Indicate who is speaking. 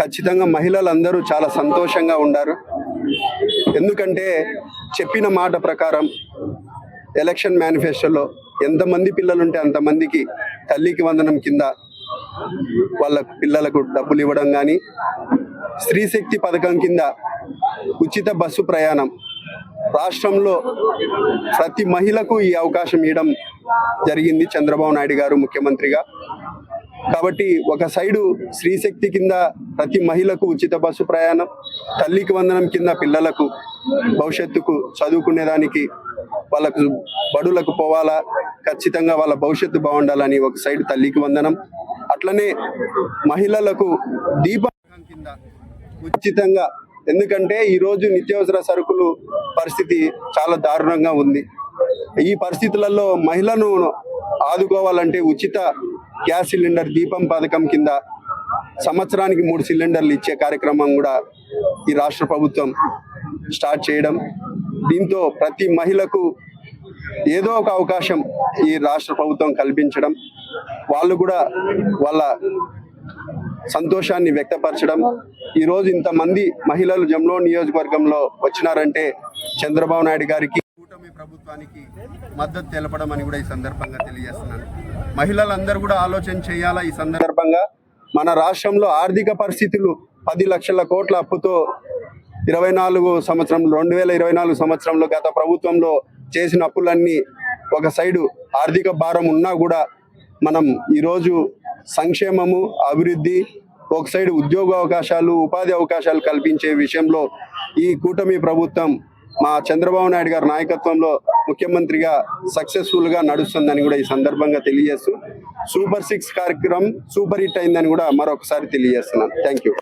Speaker 1: ఖచ్చితంగా మహిళలందరూ చాలా సంతోషంగా ఉండారు. ఎందుకంటే చెప్పిన మాట ప్రకారం ఎలక్షన్ మేనిఫెస్టోలో ఎంతమంది పిల్లలుంటే అంతమందికి తల్లికి వందనం కింద వాళ్ళ పిల్లలకు డబ్బులు ఇవ్వడం కానీ స్త్రీ శక్తి పథకం కింద ఉచిత బస్సు ప్రయాణం రాష్ట్రంలో ప్రతి మహిళకు ఈ అవకాశం ఇవ్వడం జరిగింది చంద్రబాబు నాయుడు గారు ముఖ్యమంత్రిగా. కాబట్టి ఒక సైడు స్త్రీశక్తి కింద ప్రతి మహిళకు ఉచిత బస్సు ప్రయాణం తల్లికి వందనం కింద పిల్లలకు భవిష్యత్తుకు చదువుకునేదానికి వాళ్ళకు బడులకు పోవాలా ఖచ్చితంగా వాళ్ళ భవిష్యత్తు బాగుండాలని ఒక సైడ్ తల్లికి వందనం. అట్లనే మహిళలకు దీపం కింద ఉచితంగా ఎందుకంటే ఈరోజు నిత్యావసర సరుకులు పరిస్థితి చాలా దారుణంగా ఉంది. ఈ పరిస్థితులలో మహిళను ఆదుకోవాలంటే ఉచిత గ్యాస్ సిలిండర్ దీపం పథకం కింద సంవత్సరానికి మూడు సిలిండర్లు ఇచ్చే కార్యక్రమం కూడా ఈ రాష్ట్ర ప్రభుత్వం స్టార్ట్ చేయడం. దీంతో ప్రతి మహిళకు ఏదో ఒక అవకాశం ఈ రాష్ట్ర ప్రభుత్వం కల్పించడం. వాళ్ళు కూడా వాళ్ళ సంతోషాన్ని వ్యక్తపరచడం. ఈరోజు ఇంతమంది మహిళలు జమ్లో నియోజకవర్గంలో వచ్చినారంటే చంద్రబాబు నాయుడు గారికి కూటమి ప్రభుత్వానికి మద్దతు తెలపడం అని కూడా ఈ సందర్భంగా తెలియజేస్తున్నాను. మహిళలందరూ కూడా ఆలోచన చేయాలా ఈ సందర్భంగా? మన రాష్ట్రంలో ఆర్థిక పరిస్థితులు పది లక్షల కోట్ల అప్పుతో ఇరవై నాలుగు సంవత్సరం రెండు వేల ఇరవై నాలుగు సంవత్సరంలో గత ప్రభుత్వంలో చేసిన అప్పులన్నీ ఒక సైడు ఆర్థిక భారం ఉన్నా కూడా మనం ఈరోజు సంక్షేమము అభివృద్ధి ఒక సైడ్ ఉద్యోగ అవకాశాలు ఉపాధి అవకాశాలు కల్పించే విషయంలో ఈ కూటమి ప్రభుత్వం మా చంద్రబాబు నాయుడు గారి నాయకత్వంలో ముఖ్యమంత్రిగా సక్సెస్ఫుల్గా నడుస్తుందని కూడా ఈ సందర్భంగా తెలియజేస్తూ సూపర్ సిక్స్ కార్యక్రమం సూపర్ హిట్ అయిందని కూడా మరొకసారి తెలియజేస్తున్నాను. Thank you